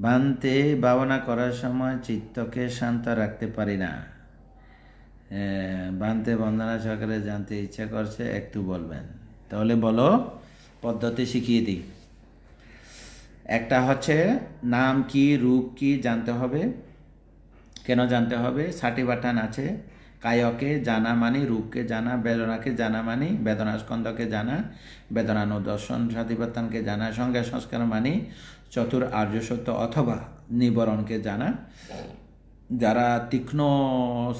বানতে ভাবনা করার সময় চিত্তকে শান্ত রাখতে পারি না। এ, বানতে বন্দনা সহকারে জানতে ইচ্ছা করছে একটু বলবেন। তাহলে বলো পদ্ধতি শিখিয়ে দিই। একটা হচ্ছে নাম কি রূপ কি জানতে হবে। কেন জানতে হবে? ষাটি বাটান আছে। কায়কে জানা মানি রূপকে জানা বেদনাকে জানা মানি বেদনা স্কন্দকে জানা বেদনানু দর্শন সাতিপাত্তানকে জানা সঙ্গে সংস্কার মানি চতুর আর্য সত্য অথবা নিবরণকে জানা যারা তীক্ষ্ণ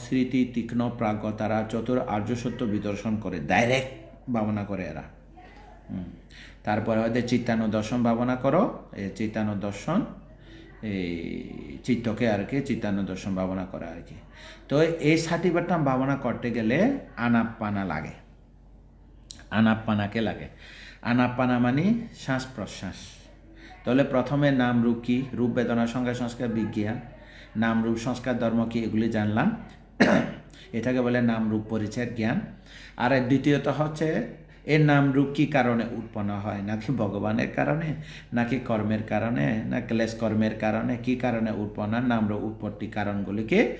স্মৃতি, তীক্ষ্ণ প্রাজ্ঞ, তারা চতুর আর্য সত্য বিদর্শন করে ডাইরেক্ট ভাবনা করে এরা। তারপরে হয়তো চিত্তানু দর্শন ভাবনা করো এই চিত্তানু দর্শন এই চিত্তকে আর কি, চিত্তানু দর্শন ভাবনা করা আর কি। তো এই সার্টিফিকেটটা ভাবনা করতে গেলে আনাপ্পানা লাগে। আনাপ্পানাকে লাগে। আনাপ্পানা মানে শ্বাস প্রশ্বাস। তাহলে প্রথমে নাম, রূপ কি? রূপ বেদনা, সংজ্ঞা, সংস্কার বিজ্ঞান নাম, রূপ, সংস্কার, ধর্ম কি? এগুলি জানলাম। এটাকে বলে নাম, রূপ পরিচয়ের জ্ঞান। আর দ্বিতীয়ত হচ্ছে, এর নাম, রূপ কি কারণে উৎপন্ন হয়? নাকি ভগবানের কারণে? নাকি কর্মের কারণে? না ক্লেশ কর্মের কারণে? কি কারণে উৎপন্ন? নাম, রূপ, উৎপত্তি কারণগুলিকে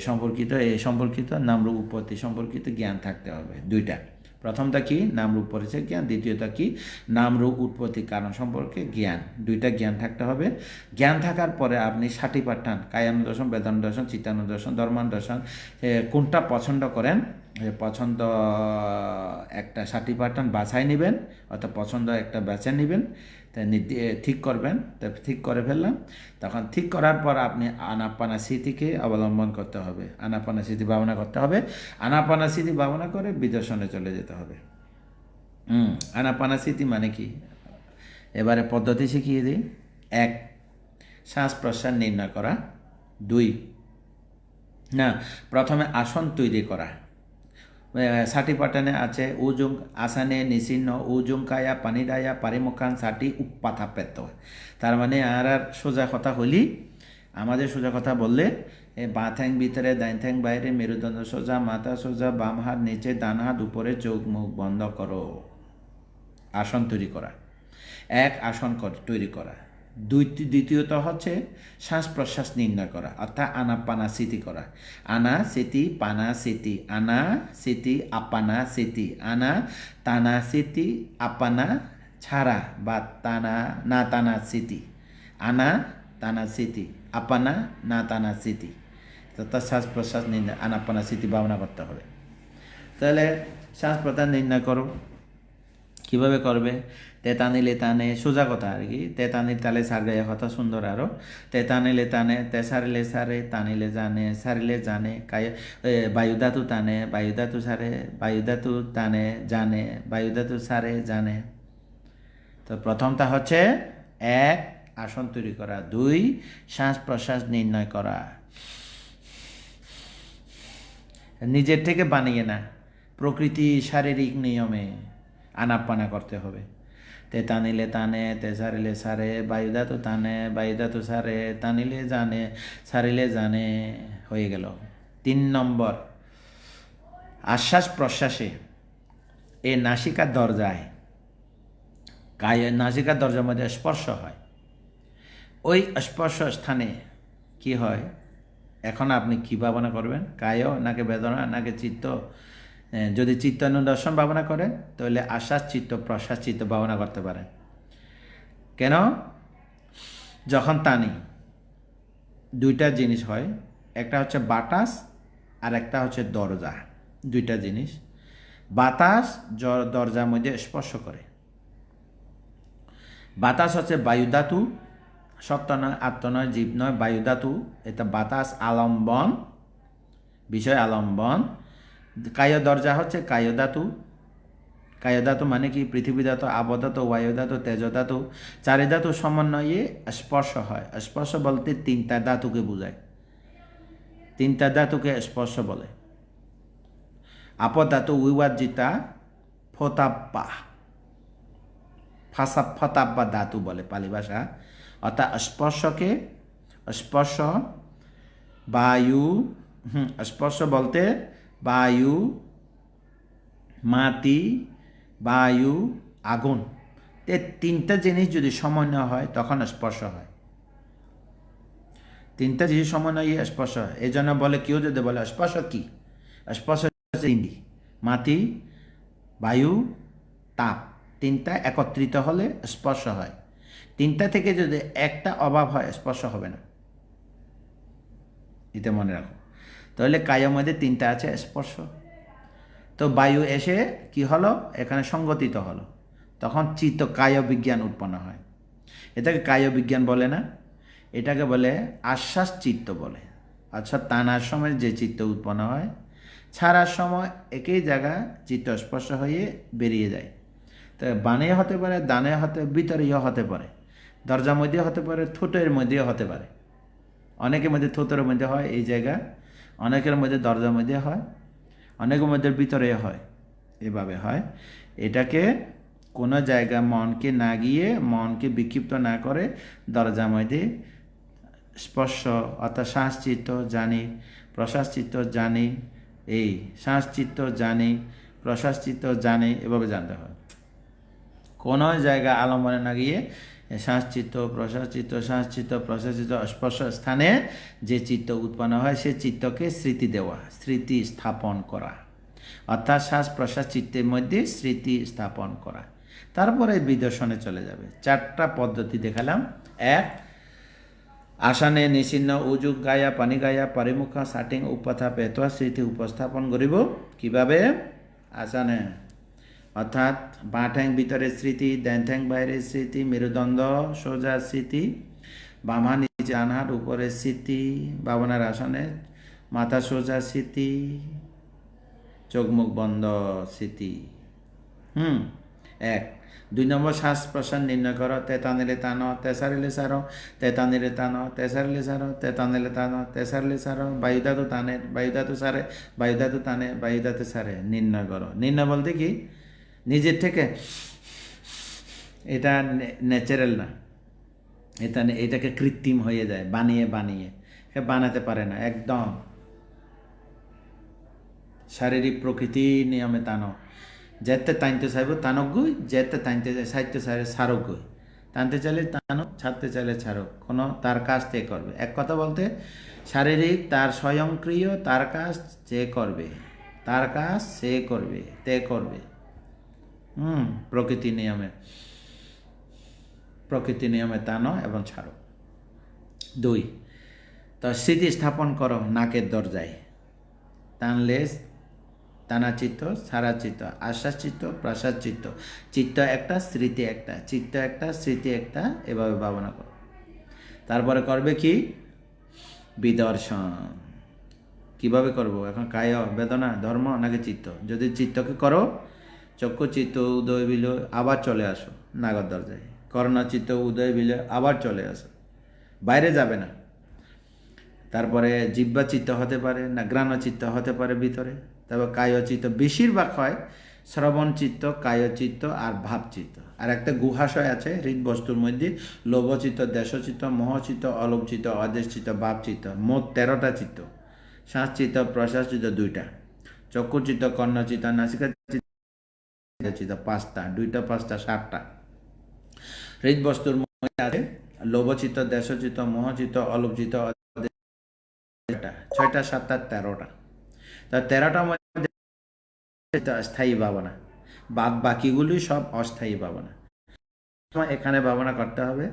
সম্পর্কিত, এ সম্পর্কিত, নাম, রূপ, উৎপত্তি সম্পর্কিত জ্ঞান থাকতে হবে। দুইটা। প্রথমটা কি? নামরূপ পরিচয় জ্ঞান। দ্বিতীয়টা কি? নামরূপ উৎপত্তি কারণ সম্পর্কে জ্ঞান। দুইটা জ্ঞান থাকতে হবে। জ্ঞান থাকার পরে আপনি ষাটি পাঠান। কায়ান দর্শন বেদান দর্শন চিত্তান দর্শন ধর্মান দর্শন। কোনটা পছন্দ করেন? পছন্দ একটা ষাটি পাঠান, বাছাই নেবেন, অর্থাৎ পছন্দ একটা বেছে নেবেন। তা নির্দি- ঠিক করবেন। তা ঠিক করে ফেললাম। তখন ঠিক করার পর আপনি আনাপানা স্মৃতিকে অবলম্বন করতে হবে। আনাপানা স্মৃতি ভাবনা করতে হবে। আনাপানা স্মৃতি ভাবনা করে বিদর্শনে চলে যেতে হবে। হুম, আনাপানা স্মৃতি মানে কি? এবারে পদ্ধতি শিখিয়ে দিই। এক শ্বাস প্রশ্বাস নির্ণয় করা। দুই, না, প্রথমে আসন তৈরি করা। ষাটি পাটানে আছে, উজুং আসানে নিচিহ্ন উজুং কায়া পানিদায়া পারিমুখান ষাটি উপাথা পেত। তার মানে আর আর সোজা কথা হলি, আমাদের সোজা কথা বললে বাঁ ঠ্যাং ভিতরে ডাইন ঠ্যাং বাইরে, মেরুদণ্ড সোজা, মাথা সোজা, বাম হাত নিচে, ডান হাত উপরে, চোখ মুখ বন্ধ করো। আসন তৈরি করা। এক আসন তৈরি করা। দুই দ্বিতীয়ত হচ্ছে শ্বাস প্রশ্বাস নির্ণয় করা, অর্থাৎ আনা আনাপানা স্মৃতি করা। আনা স্মৃতি পানা স্মৃতি আনা স্মৃতি আপানা স্মৃতি আনা তানা স্মৃতি আপানা ছাড়া বা তানা না তানা স্মৃতি আনা তানা স্মৃতি আপানা না তানা স্মৃতি তথা শ্বাস প্রশ্বাস নির্ণয় আনাপানা স্মৃতি ভাবনা করতে হবে। তাহলে শ্বাস প্রশ্বাস নির্ণয় করো। কীভাবে করবে? তেতানিলে টানে সোজা কথা আর কি। তেতানির তালে সার গায়ে কথা সুন্দর আরও। তেতানিলে টানে তে সারিলে সারে টানিলে জানে, সারিলে জানে, কায় বায়ুধাতু টানে বায়ুধাতু সারে বায়ুধাতু টানে জানে বায়ুধাতু সারে জানে। তো প্রথমটা হচ্ছে এক, আসন তৈরি করা। দুই, শ্বাস প্রশ্বাস নির্ণয় করা। নিজের থেকে বানিয়ে না। প্রকৃতি শারীরিক নিয়মে আনাপানা করতে হবে। তে টানিলে টানে তে সারিলে সারে বায়ুদা তো টানে বায়ুদা তো সারে টানিলে জানে সারিলে জানে হয়ে গেল তিন নম্বর আশ্বাস প্রশ্বাসে এ নাসিকার দরজায় কায় নাসিকার দরজার মধ্যে স্পর্শ হয় ওই স্পর্শ স্থানে কি হয় এখন আপনি কি ভাবনা করবেন কায় নাকি বেদনা নাকি চিত্ত যদি চিত্তানুদর্শন ভাবনা করে, তাহলে আশ্বাস চিত্ত প্রশ্বাস চিত্ত ভাবনা করতে পারে। কেন? যখন টানি, দুইটা জিনিস হয়, একটা হচ্ছে বাতাস আর একটা হচ্ছে দরজা, দুইটা জিনিস। বাতাস দরজার মধ্যে স্পর্শ করে। বাতাস হচ্ছে বায়ুধাতু সত্য নয়, আত্ম নয়, জীব নয় বায়ুধাতু এটা বাতাস আলম্বন, বিষয় আলম্বন। কায় দরজা হচ্ছে কায়ধাতু কায়ধাতু মানে কি? পৃথিবী ধাতু আবধাতু বায়ুধাতু তেজধাতু চারি ধাতু সমন্বয়ে স্পর্শ হয়। স্পর্শ বলতে তিনটা ধাতুকে বোঝায়। তিনটা ধাতুকে স্পর্শ বলে। আপধাতু উইবাজিতা ফোতাপ্পা। ফাঁসা ফতাব্বা ধাতু বলে পালি ভাষা। অর্থাৎ স্পর্শকে স্পর্শ, বায়ু স্পর্শ বলতে বায়ু, মাটি, বায়ু, আগুন। তে তিনটা জিনিস যদি সমন্বয় হয়, তখন স্পর্শ হয়। তিনটা জিনিস সমন্বয়ে স্পর্শ হয়। এই জন্য বলে কেউ যদি বলে, স্পর্শ কি? স্পর্শ তিনটি। মাটি, বায়ু, তাপ। তিনটা একত্রিত হলে স্পর্শ হয়। তিনটা থেকে যদি একটা অভাব হয়, স্পর্শ হবে না। এটা মনে রাখো। তাহলে কায়ের মধ্যে তিনটা আছে, স্পর্শ। তো বায়ু এসে কি হলো? এখানে সংগঠিত হলো। তখন চিত্ত কায় বিজ্ঞান উৎপন্ন হয়। এটাকে কায় বিজ্ঞান বলে না। এটাকে বলে আশ্বাস চিত্ত বলে। আচ্ছা টানার সময় যে চিত্ত উৎপন্ন হয়, ছাড়ার সময় একই জায়গা চিত্ত স্পর্শ হয়ে বেরিয়ে যায়। তো বানে হতে পারে দানে হতে, ভিতরেও হতে পারে। দরজার মধ্যে হতে পারে, ঠোঁটের মধ্যেও হতে পারে। অনেকের মধ্যে থোতের মধ্যে হয় এই জায়গা। অনেকের মধ্যে দরজার মধ্যে হয়, অনেকের মধ্যে ভিতরে হয়। এভাবে হয়। এটাকে কোনো জায়গা মনকে না গিয়ে, মনকে বিক্ষিপ্ত না করে দরজার মধ্যে স্পর্শ, অর্থাৎ শ্বাসচিত্ত জানি, প্রশ্বাসচিত্ত জানি, এই শ্বাসচিত্ত জানি, প্রশ্বাসচিত্ত জানি, এভাবে জানতে হয়। কোনো জায়গা আলম্বনে না গিয়ে শ্বাসচিত্ত প্রশ্বাসচিত্ত শ্বাসচিত্ত প্রশ্বাসচিত্ত স্পর্শ স্থানে যে চিত্ত উৎপন্ন হয়, সে চিত্তকে স্মৃতি দেওয়া, স্মৃতি স্থাপন করা। অর্থাৎ শ্বাস প্রশ্বাস চিত্তের মধ্যে স্মৃতি স্থাপন করা। তারপরে বিদর্শনে চলে যাবে। চারটা পদ্ধতি দেখালাম। এক, আসানে নিচিহ্ন উজুক গায়া, পানি গায়া পাৰিমুখা চাটিং উপথা পেটোৱা স্মৃতি উপস্থাপন কৰিব কীভাবে? আসানে অর্থাৎ বাঁ ঠ্যাং ভিতরে স্মৃতি ডান ঠ্যাং বাইরে স্মৃতি, মেরুদণ্ড, সোজা স্মৃতি, বামা নিচে আনহাত, উপরে স্মৃতি বাবনার আসনে, মাথা সোজা স্মৃতি চোখ মুখ বন্ধ স্মৃতি। হুম, এক। দুই নম্বর, শ্বাস প্রশ্বাস নির্ণয় করো। তেতানিলে টানো তেসারিলে সারো তেতানিলে টানো তেসারিলে সারো তেতানিলে টানো তেসারিলে সারো বায়ুধাতু টানে বায়ুধাতু সারে, বায়ুধাতু টানে বায়ুধাতু সারে। নির্ণয় করো। নির্ণয় বলতে কি? নিজের থেকে, এটা ন্যাচারাল না। এটা এটাকে কৃত্রিম হয়ে যায়, বানিয়ে বানিয়ে। বানাতে পারে না, একদম। শারীরিক প্রকৃতি নিয়মে টানো যেতে টানতে চাইব গই, যেতে সাইতে চাইলে ছাড়ক গই। টানতে চাইলে টানো ছাড়তে চাইলে ছাড়ক কোনো তার কাজ তে করবে। এক কথা বলতে, শারীরিক তার স্বয়ংক্রিয় তার কাজ যে করবে, তার কাজ সে করবে, তে করবে। হুম, প্রকৃতি নিয়মে। প্রকৃতি নিয়মে টানো এবং ছাড়ো। দুই, তো স্মৃতি স্থাপন করো নাকের দরজায়। টানলে টানা চিত্ত সারা চিত্ত আশ্বাস চিত্ত প্রসাদ চিত্ত চিত্ত একটা, স্মৃতি একটা। চিত্ত একটা, স্মৃতি একটা, এভাবে ভাবনা করো। তারপরে করবে কি? বিদর্শন। কীভাবে করব? এখন কায়, বেদনা, ধর্ম নাকি চিত্ত? যদি চিত্তকে করো চক্ষু চিত্ত উদয় বিলয় আবার চলে আসো নাগর দরজায়। করোনা চিত্ত উদয় বিলয় আবার চলে আসো। বাইরে যাবে না। তারপরে জিব্বা চিত্ত হতে পারে না গ্রাণ চিত্ত হতে পারে ভিতরে। তারপর কায়চিত্ত বেশিরভাগ হয় শ্রবণ চিত্ত কায়চিত্ত আর ভাবচিত্ত। আর একটা গুহাশয় আছে হৃদবস্তুর মধ্যে, লোভচিত্ত, দেশচিত্ত, মোহচিত্ত অলভচিত্ত অদেশচিত্ত, ভাবচিত্ত, মোট তেরোটা চিত্ত। শ্বাসচিত্ত প্রশ্বাসচিত্ত দুইটা। চক্ষুচিত্ত, কর্ণচিত্ত নাসিকা চিত্ত পাঁচটা, দুইটা, পাঁচটা, সাতটা। মধ্যে আছে মোহচিত্ত অলভচিত্ত ছয়টা সাতটা, তেরোটা। তা মধ্যে স্থায়ী ভাবনা। বাদ বাকিগুলি সব অস্থায়ী ভাবনা। এখানে ভাবনা করতে হবে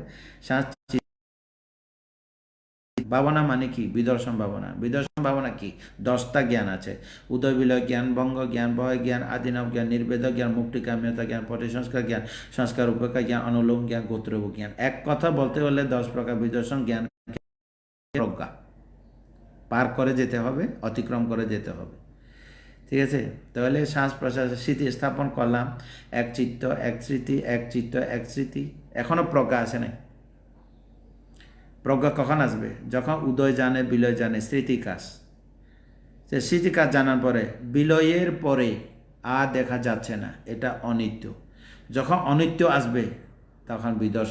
ভাবনা মানে কি? বিদর্শন ভাবনা। বিদর্শন ভাবনা কি? দশটা জ্ঞান আছে। উদয় বিলয় জ্ঞান, বঙ্গ জ্ঞান, ভয় জ্ঞান, আদিনব জ্ঞান, নির্বেদ জ্ঞান, মুক্তি কাম্যতা জ্ঞান পরিসংস্কার জ্ঞান, সংস্কার উপেক্ষা জ্ঞান, অনুলোম জ্ঞান গোত্রব জ্ঞান। এক কথা বলতে হলে দশ প্রকার বিদর্শন জ্ঞান প্রজ্ঞা। পার করে যেতে হবে, অতিক্রম করে যেতে হবে। ঠিক আছে? তাহলে শ্বাস প্রশ্বাস, স্মৃতি স্থাপন করলাম। এক চিত্ত, এক স্মৃতি, এক চিত্ত, এক স্মৃতি। এখনও প্রজ্ঞা আসে নাই। প্রজ্ঞা কখন আসবে? যখন উদয় জানে, বিলয় জানে স্মৃতি কাজ সে স্মৃতি কাজ জানার পরে, বিলয়ের পরে আর দেখা যাচ্ছে না, এটা অনিত্য। যখন অনিত্য আসবে, তখন বিদর্শ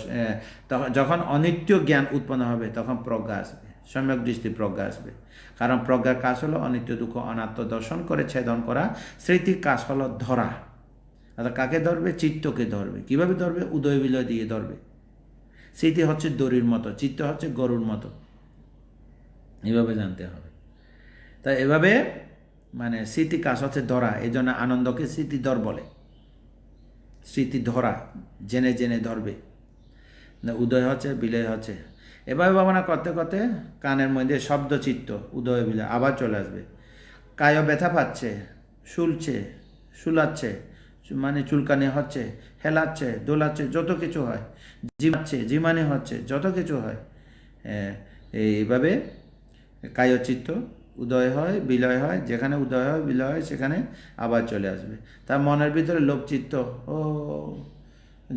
তখন, যখন অনিত্য জ্ঞান উৎপন্ন হবে, তখন প্রজ্ঞা আসবে। সম্যক দৃষ্টি প্রজ্ঞা আসবে। কারণ প্রজ্ঞার কাজ হলো অনিত্য দুঃখ, অনাত্ম দর্শন করে ছেদন করা স্মৃতির কাজ হলো ধরা। অর্থাৎ কাকে ধরবে? চিত্তকে ধরবে। কীভাবে ধরবে? উদয় বিলয় দিয়ে ধরবে। স্মৃতি হচ্ছে দড়ির মতো, চিত্ত হচ্ছে গরুর মতো। এভাবে জানতে হবে। তা এভাবে মানে স্মৃতি কাজ হচ্ছে ধরা এই জন্য আনন্দকে স্মৃতিধর বলে। স্মৃতি ধরা, জেনে জেনে ধরবে। উদয় হচ্ছে, বিলয় হচ্ছে। এভাবে ভাবনা করতে করতে কানের মধ্যে শব্দ চিত্ত, উদয় বিলয়, আবার চলে আসবে। কায়ও ব্যথা পাচ্ছে, শুলছে, শুলাচ্ছে মানে চুলকানি হচ্ছে, হেলাচ্ছে, দোলাচ্ছে, যত কিছু হয়। জিমাচ্ছে জিমানি হচ্ছে যত কিছু হয় এইভাবে কায়চিত্ত, উদয় হয়, বিলয় হয়, যেখানে উদয় হয়, বিলয় হয়, সেখানে আবার চলে আসবে। তার মনের ভিতরে লোকচিত্ত, ও,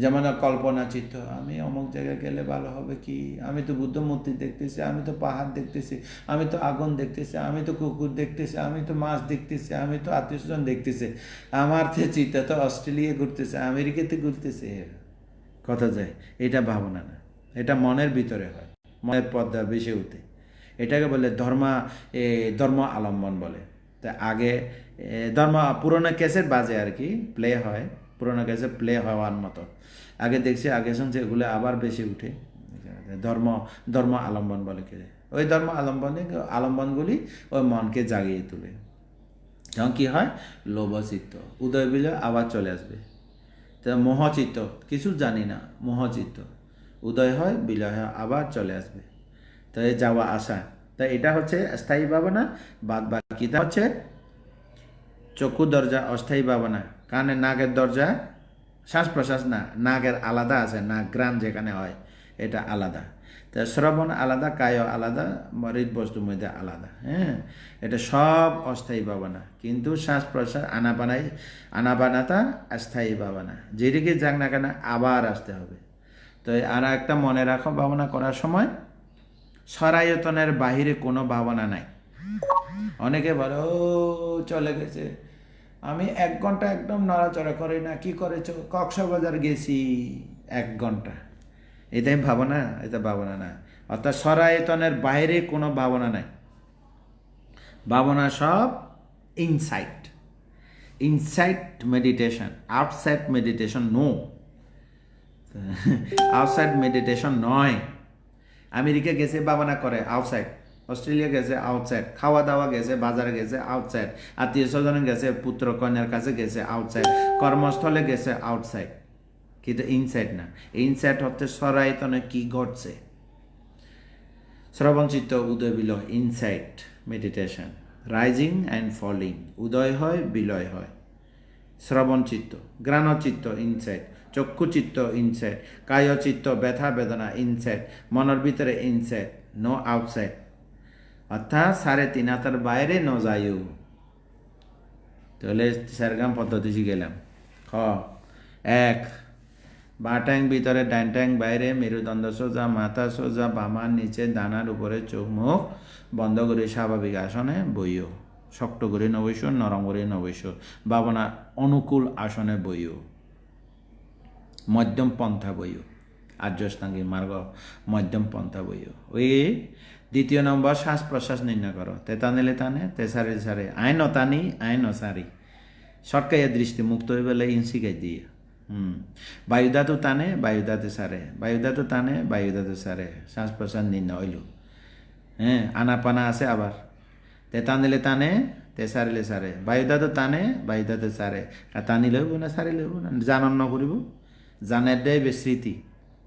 যেমন কল্পনা চিত্ত, আমি অমুক জায়গায় গেলে ভালো হবে কি? আমি তো বুদ্ধ মূর্তি দেখতেছি, আমি তো পাহাড় দেখতেছি, আমি তো আগুন দেখতেছি, আমি তো কুকুর দেখতেছি, আমি তো মাছ দেখতেছি, আমি তো আত্মীয় স্বজন দেখতেছি। আমার তো চিত্ত তো অস্ট্রেলিয়া ঘুরতেছে, আমেরিকাতে ঘুরতেছে। কথা যায় এটা ভাবনা না। এটা মনের ভিতরে হয় মনের পর্দা বেশি উঠে। এটাকে বলে ধর্মা এ, ধর্ম আলম্বন বলে। তা আগে ধর্ম পুরোনো ক্যাসেট বাজে আর কি প্লে হয় পুরোনো ক্যাসেট প্লে হওয়ার মতো। আগে দেখছি আগে শুনছি এগুলো আবার বেশি উঠে। ধর্ম ধর্ম আলম্বন বলে কে। ওই ধর্ম আলম্বনে আলম্বনগুলি ওই মনকে জাগিয়ে তোলে। যখন কি হয়? লোভচিত্ত উদয় বিলে আবার চলে আসবে। তা মোহচিত্ত, কিছু জানি না মহাচিত উদয় হয়, বিলয় হয়, আবার চলে আসবে। তো এই যাওয়া আসা তা এটা হচ্ছে স্থায়ী ভাবনা বাদ বাকিটা হচ্ছে চক্ষু দরজা, অস্থায়ী ভাবনা। কানে নাগের দরজা, শ্বাস প্রশ্বাস না নাগের আলাদা আছে না গ্রাম যেখানে হয়, এটা আলাদা। তা শ্রবণ আলাদা, কায় আলাদা মরিত বস্তুর মধ্যে আলাদা হ্যাঁ? এটা সব অস্থায়ী ভাবনা। কিন্তু শ্বাস প্রশ্বাস, আনাপানাই আনাপানাটা স্থায়ী ভাবনা। যেদিকে যাক না কেন, আবার আসতে হবে। তো আর একটা মনে রাখো, ভাবনা করার সময় সরায়তনের বাহিরে কোনো ভাবনা নাই। অনেকে বলে চলে গেছে। আমি এক ঘণ্টা একদম নড়াচড়া করি না, কি করেছ? কক্সবাজার গেছি এক ঘণ্টা। এটাই ভাবনা, এটা ভাবনা না অর্থাৎ সরায়তনের বাইরে কোনো ভাবনা নাই। ভাবনা সব insight insight meditation outside meditation no outside meditation নয়। আমেরিকা গেছে, ভাবনা করে আউটসাইড অস্ট্রেলিয়া গেছে আউটসাইড খাওয়া দাওয়া গেছে, বাজারে গেছে আউটসাইড আত্মীয় স্বজন গেছে পুত্র কন্যার কাছে গেছে আউটসাইড কর্মস্থলে গেছে আউটসাইড কিন্তু ইনসাইড না। ইনসাইড হচ্ছে সরাইতনে কি ঘটছে? শ্রবণচিত্ত উদয় বিলয় insight meditation rising and falling উদয় হয়, বিলয় হয়। শ্রবণচিত্ত গ্রাণচিত্ত ইনসাইট চক্ষুচিত্ত ইনসাইট কায়চিত্ত, ব্যথা বেদনা ইনসাইট মনের ভিতরে ইনসাইট নো আউটসাইড অর্থাৎ সাড়ে তিন হাতের বাইরে ন যায়ু তাহলে সেরগাম পদ্ধতি শিখেলাম খ, এক বা ট্যাং ভিতরে ডান ট্যাং বাইরে মেরুদণ্ড সোজা, মাথা সোজা বামার নিচে দানার উপরে চোখ মুখ বন্ধ করে স্বাভাবিক আসনে বইও। শক্ত করে নবৈশ নরম করে নবৈশ ভাবনা অনুকূল আসনে বইও। মধ্যম পন্থা বইও। আর্যস্তাঙ্গী মার্গ, মধ্যম পন্থা বইও। ওই দ্বিতীয় নম্বর শ্বাস প্রশ্বাস নির্ণয় করো। তেতা নিলে টানে তেসারে সারে আইন টানি আইন সারি সটকাইয়া দৃষ্টি মুক্ত হয়ে বেলে ইনসিকাই দিয়ে। হুম বায়ুদাতু টানে বায়ুদাতে সারে বায়ুদাতু টানে বায়ুদাতু সারে শ্বাস প্রশ্বাস নির্ণয় হইল হ্যাঁ আনাপানা আছে আবার তে নিলে টানে তেসারিলে সারে বায়ুদাতু টানে বায়ুদাতে সারে আর টানিলে হইব না সারিলে হইব না জানন নকরিব জানের দেয় স্মৃতি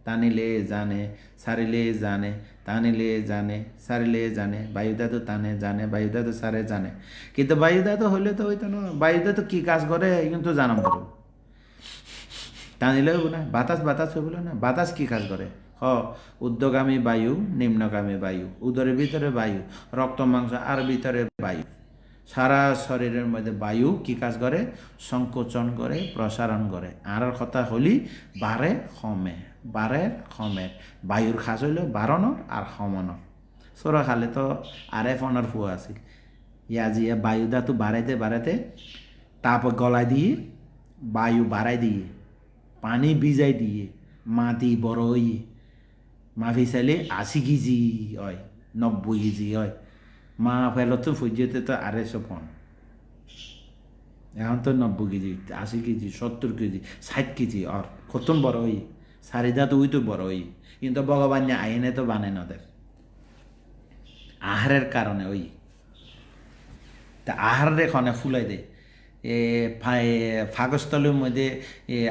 টানিলে জানে সারিলে জানে টানিলে জানে সারিলে জানে বায়ুদা তো টানে জানে বায়ুদা তো সারে জানে কিন্তু বায়ুদা তো হইলে তো হইতো না বায়ুদা তো কি কাজ করে কিন্তু জানাম করো টানিলে হইব না বাতাস বাতাস হইব না বাতাস কি কাজ করে হ, উদ্যোগামী বায়ু, নিম্নগামী বায়ু উদরের ভিতরে বায়ু রক্ত মাংস আর ভিতরে বায়ু। সারা শরীরের মধ্যে বায়ু কি কাজ করে সংকোচন করে প্রসারণ করে আর কথা হলি বারে সমে বারে সমে বায়ুর খাস হইল বারণর আর সমনর চোরা খালে তো আরে ফোনের ফুয়া আছিল। ইয়া জিয়া বায়ুদা তো বাড়াইতে বাড়াইতে তাপ গলায় দিয়ে, বায়ু বাড়াই দিয়ে। পানি ভিজাই দিয়ে, মাটি বড় হইয়ে মাফি চাইলে আশি কেজি হয় নব্বই কেজি হয়। মা ফেলত ফুজিতে তো আড়াইশো পন এখন তো নব্বই কেজি, আশি কেজি সত্তর কেজি ষাট কেজি আর কত বড় হই চারিদা তো ওই তো বড় হই কিন্তু ভগবান আইনে তো বানায় নদের আহারের কারণে ওই তা আহারের খনে ফুলাই দে। এ ফা- এ ফাগস্থলের মধ্যে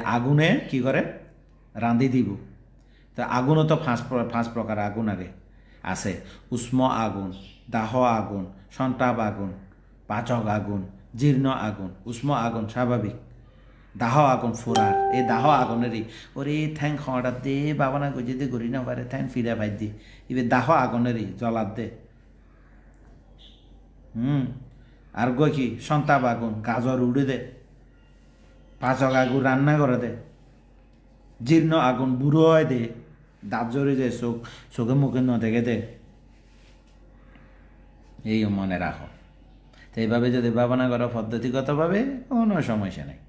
আগুনে কি করে রাঁধি দিব। তা আগুনও তো প্র- পাঁচ প্রকার আগুন আগে। আছে, উষ্ম আগুন, দাহ আগুন, সন্তাপ আগুন, পাচক আগুন জীর্ণ আগুন, উষ্ম আগুন স্বাভাবিক দাহ আগুন ফুরার এই দাহ আগুনেরই ওরে ঠ্যাং খাওয়াটা দে বাবা না গজি দে গড়ি না পারে ঠ্যাং ফিরে ভাই দি। এবার দাহ আগুনেরই জলার দে। হুম। আর গো কি সন্তাপ আগুন গাজর উড়ে দে, পাচক আগুন রান্না করে দে জীর্ণ আগুন বুড়ো হয় দে, দাঁত জড়ে যায় চোখ চোখে মুখে ন দেখে দে। এই মনে রাখো তো এইভাবে যদি ভাবনা করো পদ্ধতিগতভাবে কোনো সমস্যা নেই।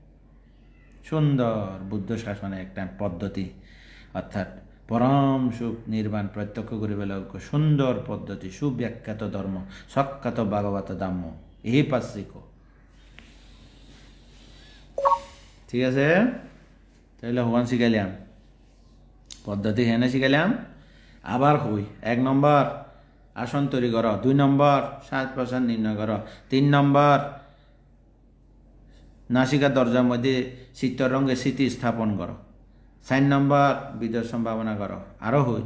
সুন্দর বুদ্ধ শাসনের একটা পদ্ধতি, অর্থাৎ পরম সুখ নির্বাণ প্রত্যক্ষ করিবে লোক সুন্দর পদ্ধতি, সুব্যাখ্যাত ধর্ম সখ্যাত ভাগবত দাম্য। এই পাশ্চিক ঠিক আছে? তাহলে হওয়ান শিখাইলাম পদ্ধতি হেনে শিখাইলাম আবার হই। এক নম্বর, আসন তৈরি করো। দুই নম্বর শ্বাস প্রশ্বাস নির্ণয় করো। তিন নম্বর নাসিকা দরজার মধ্যে চিত্তরঙ্গে স্মৃতি স্থাপন করো। চার নম্বর বিজয় সম্ভাবনা করো। আরও হই।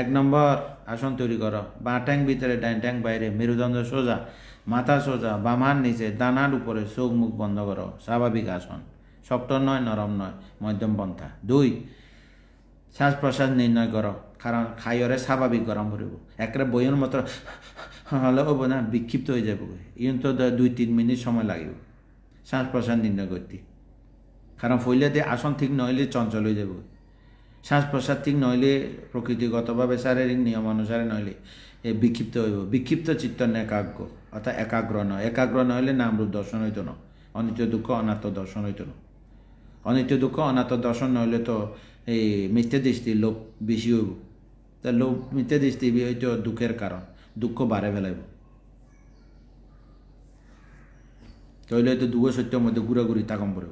এক নম্বর, আসন তৈরি করো। বাঁ ট্যাং ভিতরে ডাইন ট্যাং বাইরে। মেরুদণ্ড সোজা। মাথা সোজা বামার নিচে দানার উপরে, চোখ মুখ বন্ধ করো স্বাভাবিক আসন। শক্ত নয় নরম নয়, মধ্যম পন্থা। দুই শ্বাস প্রশ্বাস নির্ণয় করো কারণ খাইয়রে স্বাভাবিক গরম ভরিব একবারে বইয়ের মতো হলে হব না, বিক্ষিপ্ত হয়ে যাবে ইন তো দুই, তিন মিনিট সময় লাগিব। শ্বাস প্রশ্বাস নির্ণয় করতে কারণ ফইলাতে আসন ঠিক নইলে চঞ্চল হয়ে যাব শ্বাস প্রশ্বাস ঠিক নইলে প্রকৃতিগতভাবে শারীরিক নিয়ম অনুসারে নইলে বিক্ষিপ্ত হইব বিক্ষিপ্ত চিত্ত একাগ্র অর্থাৎ একাগ্র নয়। একাগ্র নইলে নামরূপ দর্শন হইত না। অনিত্য দুঃখ, অনাত্ম দর্শন হইত না। অনিত্য দুঃখ, অনাত্ম দর্শন নইলে তো এই মিথ্যে দৃষ্টি লোভ বেশি হইব। তা লোভ মিথ্যে দৃষ্টি হইতো দুঃখের কারণ। দুঃখ বাড়ে ফেলাইব। তইলে হয়তো দুঃখ সত্যের মধ্যে ঘুরাঘুরি তাকম পড়ব।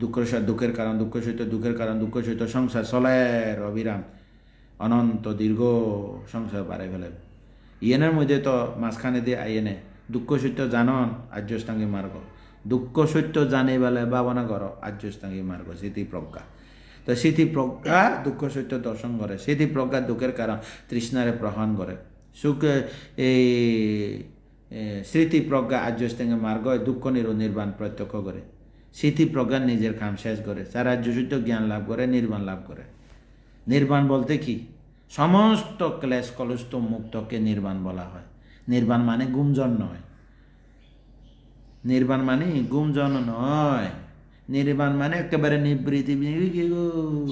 দুঃখের সাথে দুঃখের কারণ, দুঃখ সহিত দুঃখের কারণ, দুঃখ সহিত সংসার চলের অবিরাম। অনন্ত দীর্ঘ সংসার বাড়াই ফেলাইব। ইয়েনের মধ্যে তো মাঝখানে দিয়ে আইয়েনে দুঃখ সত্য জানন আর্যস্তাঙ্গী মার্গ দুঃখ সত্য জানে বেলায় ভাবনা করো আর্যস্তাঙ্গী মার্গ স্মৃতি প্রজ্ঞা তো স্মৃতি প্রজ্ঞা দুঃখ সত্য দর্শন করে স্মৃতি প্রজ্ঞা দুঃখের কারণ তৃষ্ণারে প্রহন করে সুখ, এই স্মৃতি প্রজ্ঞা আর্যস্তাঙ্গী মার্গ দুঃখ নির নির্বাণ প্রত্যক্ষ করে স্মৃতি প্রজ্ঞা নিজের কাম শেষ করে যারা আর্যসূত্য জ্ঞান লাভ করে নির্বাণ লাভ করে নির্বাণ বলতে কি? সমস্ত ক্লেশ কলুস্ত মুক্তকে নির্বাণ বলা হয়। নির্বাণ মানে গুমজন নয়। নির্বাণ মানে গুমজন নয়। নির্বাণ মানে একেবারে নিবৃত্তি গো।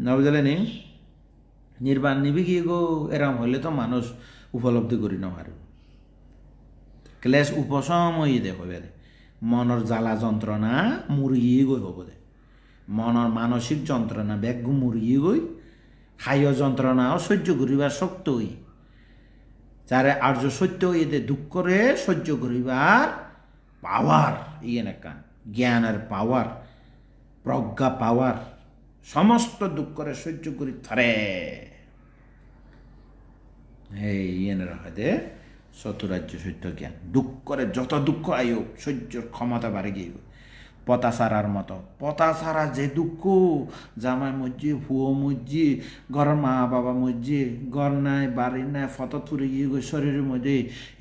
না বুঝলেনি নির্বাণ নিবিকি গো। এরম হলে তো মানুষ উপলব্ধি করি না পারবে ক্লেশ উপশম হয়ে দেখো মনের জ্বালা যন্ত্রণা মুরগিয়ে গই হব দে। মনের মানসিক যন্ত্রণা ব্যাগ মুরগিয়ে গই খাইয় যন্ত্রণা সহ্য করিবার শক্ত হই। যারে আর্য সত্য এতে দুঃখরে সহ্য করিবার পাওয়ার ইয়ে নাকা জ্ঞানের পাওয়ার, প্রজ্ঞা পাওয়ার, সমস্ত দুঃখরে সহ্য করি থারে। এই ইয়েনের হাতে চতুরাজ্য সত্য জ্ঞান। দুঃখ করে যত দুঃখ আয়ো সহ্যর ক্ষমতা বাড়ে গিয়ে। পতা সারার মতো। পতা সারা যে দুঃখ, জামাই মজ্জি ফুয়ো মজ্জি ঘর মা বাবা মজ্জি ঘর নাই, বাড়ি নাই, ফটো তুলে গিয়ে গই শরীরের মধ্যে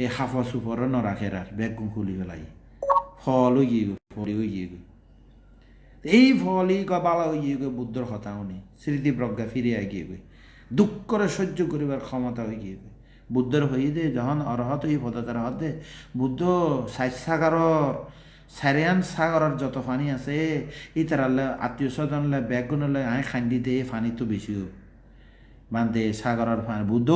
এই হাফা সুফর ন রাখে আর বেগুন খুলি ফেলাই। ফল হয়ে গিয়ে গই ফল হয়ে গিয়ে গই এই ফলই বালা হয়ে গিয়ে বুদ্ধর কথা উনি স্মৃতি প্রজ্ঞা ফিরে গিয়ে গই দুঃখ করে সহ্য করিবার ক্ষমতা হয়ে গিয়ে গই বুদ্ধর হয়ে দে, যখন অরহত এই পদাতার হতে বুদ্ধ সাইজ সারিয়ান সাগরের যত পানি আছে তারালে আত্মীয় স্বজনলে বেগুনলে আয় খান্দি দে পানি তো বেশি হোক বান্ধে সাগরের পানি, বুদ্ধ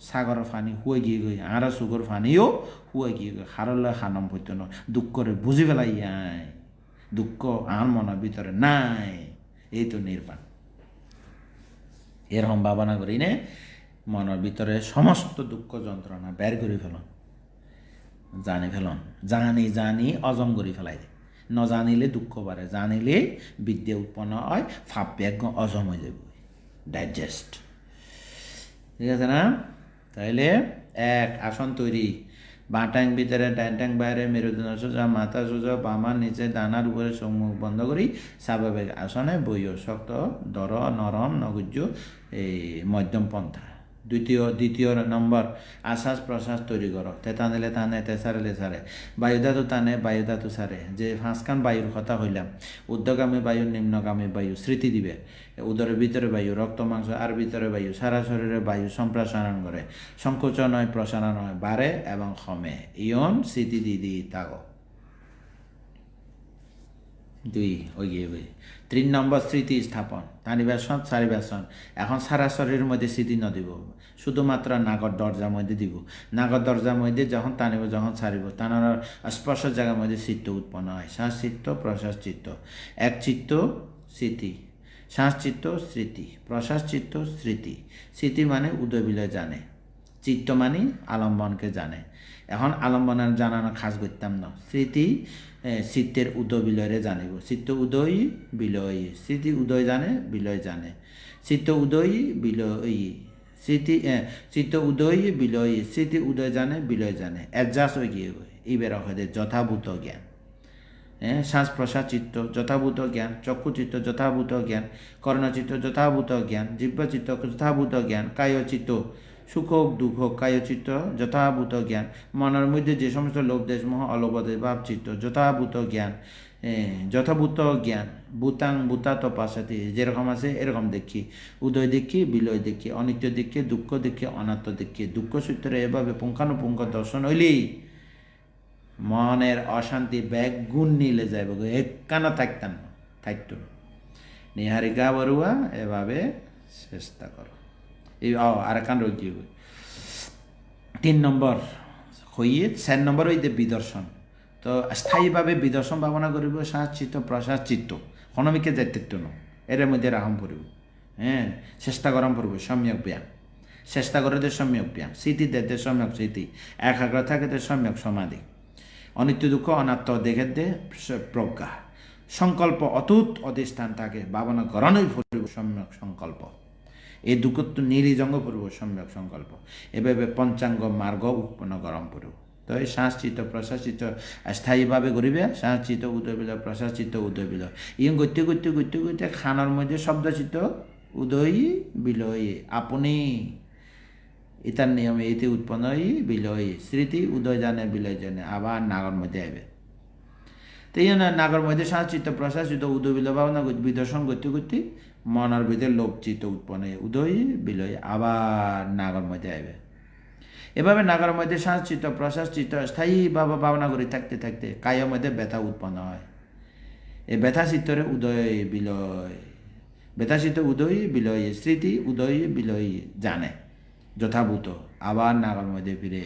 সাগরের পানি হুয়ে গিয়ে গই আর সুগর পানিও হুয়ে গিয়ে গই হারলে খানম হইতো না দুঃখ বুঝি পেলাই আয় দুঃখ আর মনের ভিতরে নাই এই তো নির্বাণ এরকম ভাবনা করি নে মনের ভিতরে সমস্ত দুঃখ যন্ত্রণা বের করে ফেলন জানি ফেলন। জানি জানি, অজম করে ফেলাই দে। ন জানিলে দুঃখ বাড়ে জানিলে বিদ্যা উৎপন্ন হয় ফাপ অজম হয়ে যাবে ডাইজেস্ট ঠিক আছে না? তাইলে এক, আসন তৈরি বাঁ ট্যাং ভিতরে ডান ট্যাং বাইরে মেরুদণ্ড সোজা মাথা সোজা বামা নিচে ডানার উপরে সম্মুখ বন্ধ করি স্বাভাবিক আসনে বইও শক্ত দর নরম নগুজ্জ এই মধ্যম পন্থা। দ্বিতীয় দ্বিতীয় নম্বর আশ্বাস প্রশ্বাস তৈরি করো তে টানিলে টানে তে সারিলে সারে বায়ুধাতু টানে বায়ুধাতু সারে যে পাঁচখান বায়ুর কথা হইলাম ঊর্ধ্বগামী বায়ু, নিম্নগামী বায়ু, স্মৃতি দিবে। উদরের ভিতরে বায়ু রক্ত মাংস আর ভিতরে বায়ু সারা শরীরে বায়ু সম্প্রসারণ করে সংকোচন হয় প্রসারণ হয় বাড়ে এবং কমে। ইয়ন স্মৃতি দিদি তাগো দুই ওই গিয়ে বই তিন নম্বর স্মৃতি স্থাপন। তানিবাসন চারিবাসন এখন সারা শরীরের মধ্যে স্মৃতি ন দিব শুধুমাত্র নাগর দরজার মধ্যে দিব। নাগর দরজার মধ্যে যখন টানিব, যখন ছাড়িব, টানার স্পর্শ জায়গার মধ্যে চিত্ত উৎপন্ন হয়। শ্বাস চিত্ত, প্রশ্বাস চিত্ত। এক চিত্ত, স্মৃতি। শ্বাস চিত্ত, স্মৃতি। প্রশ্বাস চিত্ত, স্মৃতি। স্মৃতি মানে উদয় বিলয় জানে। চিত্ত মানে আলম্বনকে জানে। এখন আলম্বনের জানানো খাস করতাম না। স্মৃতি চিত্তের উদয় বিলয়রে জানিব। চিত্ত উদয় বিলয় স্মৃতি উদয় জানে, বিলয় জানে। চিত্ত উদয় বিলয় স্মৃতি চিত্ত উদয়, বিলয় স্মৃতি উদয় জানে, বিলয় জানে। অ্যাডজাস্ট হয়ে গিয়ে এইবার হয় যথাভূত জ্ঞান। হ্যাঁ শ্বাস প্রশ্বাস চিত্ত, যথাভূত জ্ঞান, চক্ষু চিত্ত, যথাভূত জ্ঞান কর্ণচিত্ত যথাভূত জ্ঞান জিব্ব চিত্ত, যথাভূত জ্ঞান, কায় চিত্ত, সুখ হোক, দুঃখ হোক, কায় চিত্ত, যথাভূত জ্ঞান, মনের মধ্যে যে সমস্ত লোভ দেশ মোহ অলবদে, ভাব চিত্ত, যথাভূত জ্ঞান যথাভূত জ্ঞান, ভূতাং ভূতা তপাসাতি যেরকম আছে এরকম দেখি। উদয় দেখি, বিলয় দেখি, অনিত্য দেখি, দুঃখ দেখি, অনাত্ম দেখি। দুঃখ সূত্রে এভাবে পুঙ্খানুপুঙ্খ দর্শন হইলেই মনের অশান্তি ব্যাগ গুণ নিলে যাইব একখানা থাকতাম থাকতো। নিহারিকা বড়ুয়া এভাবে চেষ্টা করো। এই আর কান রোগী তিন নম্বর, হইয়ে, চার নম্বর হইতে বিদর্শন। তো স্থায়ীভাবে বিদর্শন ভাবনা করিব শ্বাস চিত্ত প্রশ্বাস চিত্ত হনমিকে যাইতে ন। এর মধ্যে রাহম পড়িব। হ্যাঁ চেষ্টা গরম পড়ব, সম্যক ব্যায়াম। চেষ্টা করে দে সম্যক ব্যায়াম। স্মৃতি দেতে সম্যক স্মৃতি একাগ্র থাকে দে সম্যক সমাধি। অনিত্য দুঃখ, অনাত্ম দেখে দে প্রজ্ঞা। সংকল্প অতুত অধিষ্ঠান থাকে। ভাবনা করণই ফুরিব সম্যক সংকল্প। এই দুঃখত্ব নিরিজঙ্গ পূর্ব সম্যক সংকল্প। এভাবে পঞ্চাঙ্গ মার্গ উৎপন্ন গরম পূর্ব তো এই শ্বাসচিত প্রশ্বাসিত স্থায়ীভাবে করিবে শ্বাসচিত উদয় বিলয় প্রশ্বাসচিত উদয় বিলয় ইয়ে গতি গতি গতি গতি খানার মধ্যে শব্দচিত, উদয়, বিলয়। আপনি ইতার নিয়মে এতে উৎপন্ন হই বিলয়। স্মৃতি, উদয় জানে, বিলয় জানে আবার নাগর মধ্যে আইবে তো এই নাগর মধ্যে সাংচিত প্রশাসিত উদয় বিলয় ভাবনা বিদর্শন গতি করতে মনের ভিতরে লোক চিত্ত উৎপন্ন উদয়, বিলয় আবার নাগর মধ্যে আইবে এভাবে নাগার মধ্যে সাংচিত প্রশাসিত স্থায়ীভাবে ভাবনা করে থাকতে থাকতে কায়ের মধ্যে ব্যথা উৎপন্ন হয়। এই ব্যথা চিত্তরে উদয়, বিলয়। ব্যথা চিত্ত উদয়, বিলয়। স্মৃতি উদয়, বিলয় জানে, যথাভূত। আবার নাগর মধ্যে ফিরে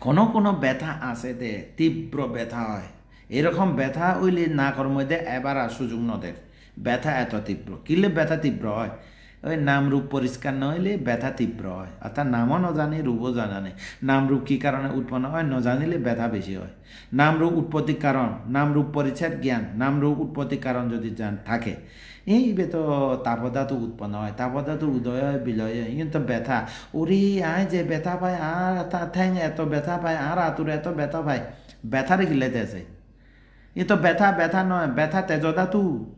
কোনো কোনো ব্যথা আছে দে তীব্র ব্যথা হয়। এরকম ব্যথা হইলে নাকর মধ্যে এবার আর সুযোগ নদের। ব্যথা এত তীব্র। কিলে ব্যথা তীব্র হয়? ওই নাম রূপ পরিষ্কার না হইলে ব্যথা তীব্র হয়। অর্থাৎ নামও ন জানে রূপও জানে নাম রূপ কী কারণে উৎপন্ন হয়? ন জানিলে ব্যথা বেশি হয়। নাম রূপ উৎপত্তির কারণ, নাম রূপ পরিচ্ছেদ জ্ঞান, নাম রূপ উৎপত্তির কারণ যদি থাকে। এই তো তাপদাতু উৎপন্ন হয়। তাপদাতু উদয় হয়, বিলয় হয়। কিন্তু ব্যথা। ওরে আয় যে ব্যথা পায়, আর ঠ্যাং এত ব্যথা পায়, আর আতুর এত ব্যথা পায়। ব্যথারে গিলাইতে আছে। এ তো ব্যথা ব্যথা নয়, ব্যথা তেজদাতু।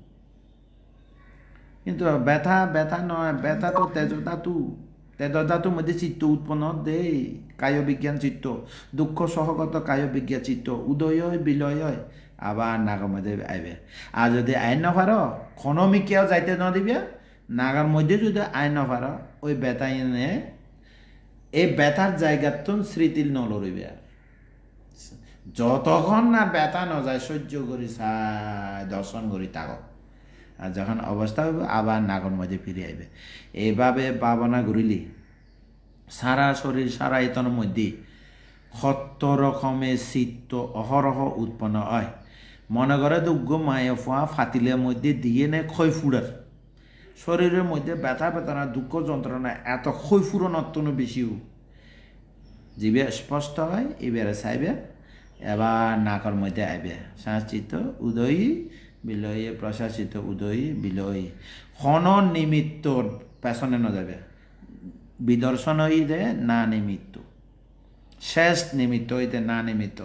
কিন্তু ব্যথা ব্যথা নয় ব্যথা তো তেজদাতু তেজদাতুর মধ্যে চিত্ত উৎপন্ন দেই কায় বিজ্ঞান চিত্ত দুঃখ সহগত কায় বিজ্ঞান চিত্ত উদয় বিলয় আবার নাগর মধ্যে আইবে আর যদি আইন নপার খনমিকিয়াও যাইতে ন দিবে নাগার মধ্যে যদি আইন নপার ওই ব্যথা এনে এই ব্যথার জায়গাতন স্মৃতির নলরিবে যতক্ষণ না ব্যথা ন যায় সহ্য করি চাই দর্শন করি তাক আর যখন অবস্থা হবে, আবার নাগর মধ্যে ফিরে আইবে। এইভাবে ভাবনা ঘুরিলি সারা শরীর, সারা ইতনের মধ্যে সত্য রকমের চিত্ত অহরহ উৎপন্ন হয়। মনে করে দুগ্গ মায়ে ফোয়া ফাতিলের মধ্যে দিয়ে নেয় ক্ষয় ফুড়ার শরীরের মধ্যে ব্যথা, বেদনা, দুঃখ, যন্ত্রণা এত ক্ষয় ফুরনত্বনো বেশিও জিবে স্পষ্ট হয়, এবারে চাইবে, এবার নাকর মধ্যে আইবে। সংস্কৃত উদয়ী বিলয়ী প্রশাসিত উদয়ী বিলয়ী ক্ষণ নিমিত্ত পেছনে ন যাবে বিদর্শন হইতে না নিমিত্ত। শেষ নিমিত্ত হইতে না নিমিত্ত।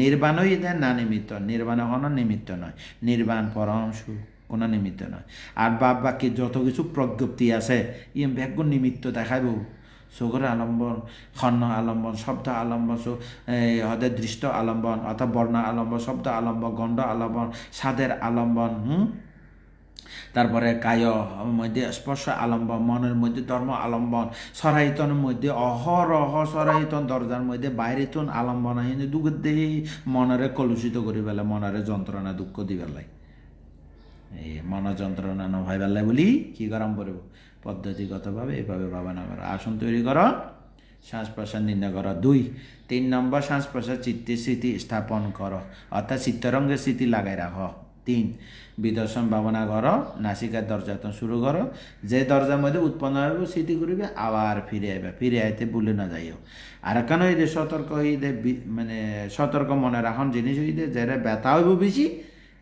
নির্বাণ হইতে না নিমিত্ত। নির্বাণ কোনো নিমিত্ত নয় নির্বাণ পরম সুখ, কোনো নিমিত্ত নয় আর বাপ বাকি যত কিছু প্রজ্ঞপ্তি আছে ইয়ে ব্যাগ নিমিত্ত দেখাইব। চকুৰ আলম্বন খন্ন আলম্বন, শব্দ আলম্বন, চো হদে দৃষ্ট আলম্বন অর্থাৎ বর্ণ আলম্বন, শব্দ আলম্বন গণ্ড আলম্বন, স্বাদের আলম্বন, হুম? তারপরে কায়, মধ্যে স্পর্শ আলম্বন, মনের মধ্যে ধর্ম আলম্বন সরাইতনের মধ্যে অহরহ সরাইতন দরজার মধ্যে বাইরেতন আলম্বন আহিনে দুঃখ দেহি মনরে কলুষিত করি পেলে মনরে যন্ত্রণা, দুঃখ দি পেলাই এই মন যন্ত্রণা নভাই পেলাই বলি কি গরম পড়ব? পদ্ধতিগতভাবে এভাবে ভাবনা করো। আসন তৈরি করো শ্বাস প্রশ্বাস নির্ণয় করো। দুই, তিন নম্বর শ্বাস প্রশ্বাস চিত্তে স্মৃতি স্থাপন করো, অর্থাৎ চিত্তরঙ্গের স্মৃতি লাগাই রাখো। তিন, বিদর্শন ভাবনা করো, নাসিকার দরজাতন শুরু করো। যে দরজার মধ্যে উৎপন্ন হবে স্মৃতি করিবে, আবার ফিরে আইবে। ফিরে আইতে ভুলে না যাইও। আর কেন হইতে সতর্ক হইতে মানে সতর্ক মনে রাখন জিনিস হইতে যারা ব্যথা হইব বেশি,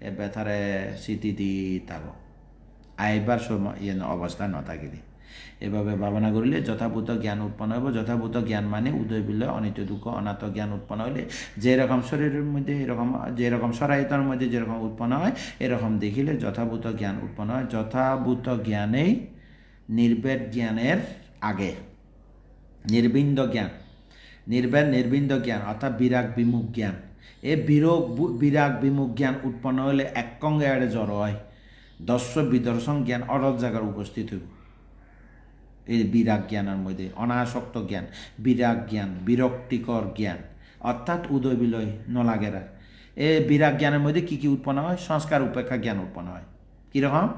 এ ব্যথারে স্মৃতি দি থাকো আইবার সময় ইয়ে অবস্থা নথাকিলে এভাবে ভাবনা করিলে যথাভূত জ্ঞান উৎপন্ন হইব। যথাভূত জ্ঞান মানে উদয় বিলয়, অনিত্য দুঃখ অনাথ জ্ঞান উৎপন্ন হইলে যেরকম শরীরের মধ্যে এরকম, যেরকম সরাইতর মধ্যে যেরকম উৎপন্ন হয়, এরকম দেখিলে যথাভূত জ্ঞান উৎপন্ন হয়। যথাভূত জ্ঞানেই নির্বেদ জ্ঞানের আগে। নির্বিন্দ জ্ঞান। নির্বেদ, নির্বিন্দ জ্ঞান, অর্থাৎ বিরাগ বিমুখ জ্ঞান। এ বিরোগ বিরাগ বিমুখ জ্ঞান উৎপন্ন হলে একঙ্গে আড়ে জড় হয়। দস্য বিদর্শন জ্ঞান অরজ জায়গার উপস্থিত হইব। এই বিরাগ জ্ঞানের মধ্যে অনাসক্ত জ্ঞান, বিরাগ জ্ঞান, বিরক্তিকর জ্ঞান, অর্থাৎ উদয় বিলয় নলাগেরা। এ বিরাগ জ্ঞানের মধ্যে কি কি উৎপন্ন হয়? সংস্কার উপেক্ষা জ্ঞান উৎপন্ন হয়। কীরকম?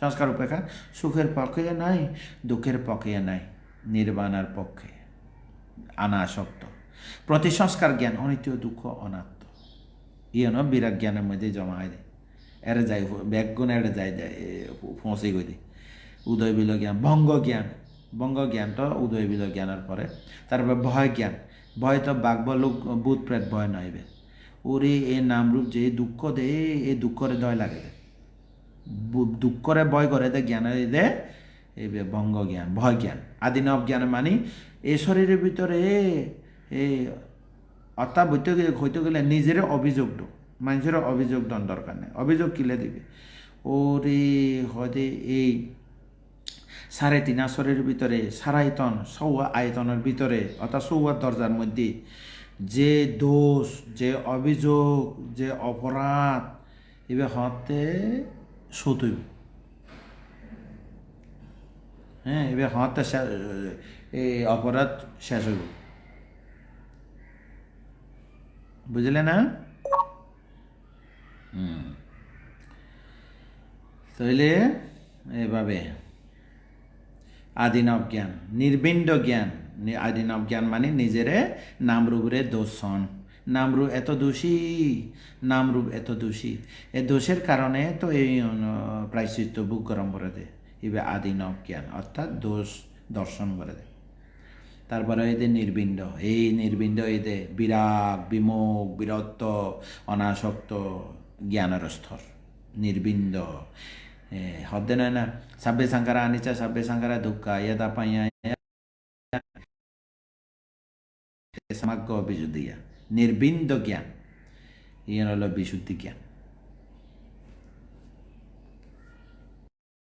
সংস্কার উপেক্ষা? সুখের পক্ষে নাই, দুঃখের পক্ষে নাই, নির্বাণার পক্ষে অনাসক্ত। প্রতি সংস্কার জ্ঞান অনিত্য, দুঃখ, অনাত্ম। ইয়েন বিরাগ জ্ঞানের মধ্যে জমা হয়। এরে যাই ব্যাগুণ এড়ে যায় যায় পৌঁছে গই উদয় বিল জ্ঞান ভঙ্গ জ্ঞান। ভঙ্গ জ্ঞানটা উদয় বিল জ্ঞানের পরে। তারপরে ভয় জ্ঞান। ভয় তো বাঘ লোক ভূত প্রেত ভয় নইবে। ওরে, এ নামরূপ যে দুঃখ দে, এ দুঃখরে দয় লাগে দে। দুঃখরে ভয় করে দে জ্ঞানের দে এই ভঙ্গ জ্ঞান, ভয় জ্ঞান। আদিনব জ্ঞান মানে এই শরীরের ভিতরে এই অর্থাৎ হইতে গেলে নিজের অভিযোগ দো মানুষের অভিযোগ দন দরকার নেই অভিযোগ কিলে দিবে? ওরে হদে, এই সাড়ে তিন আসরের ভিতরে সারাইতন সৌয়া আয়তনের ভিতরে অর্থাৎ সৌয়া দরজার মধ্যে যে দোষ, যে অভিযোগ, যে অপরাধ এবার হতে সতইব হ্যাঁ এবার হতে এই অপরাধ শেষ হইব বুঝলে না? তাইলে এভাবে। আদিনব জ্ঞান নির্বিন্দ জ্ঞান আদিনব জ্ঞান মানে নিজেরে নামরূপরে দোষণ নামরূপ এত দোষী, নামরূপ এত দোষী। এ দোষের কারণে তো এই প্রায়শ্চিত্ত বুক গরম করে দেয় এবে আদিনব জ্ঞান অর্থাৎ দোষ দর্শন করে দেয় তারপরে এদের নির্বিন্দ। এই নির্বিন্দ এদের বিরাগ বিমুখ বীরত্ব, অনাসক্ত জ্ঞানের স্তর নির্বিন্দ। এ, হদ্দে নয় না সাব্বে সাংকারা আনিচা সাব্বে সাংকারা দুঃখা ইয়দা পাইয়া সামাগ্য বিশুদ্ধিয়া নির্বিন্দ জ্ঞান ইয়ে হলো বিশুদ্ধি জ্ঞান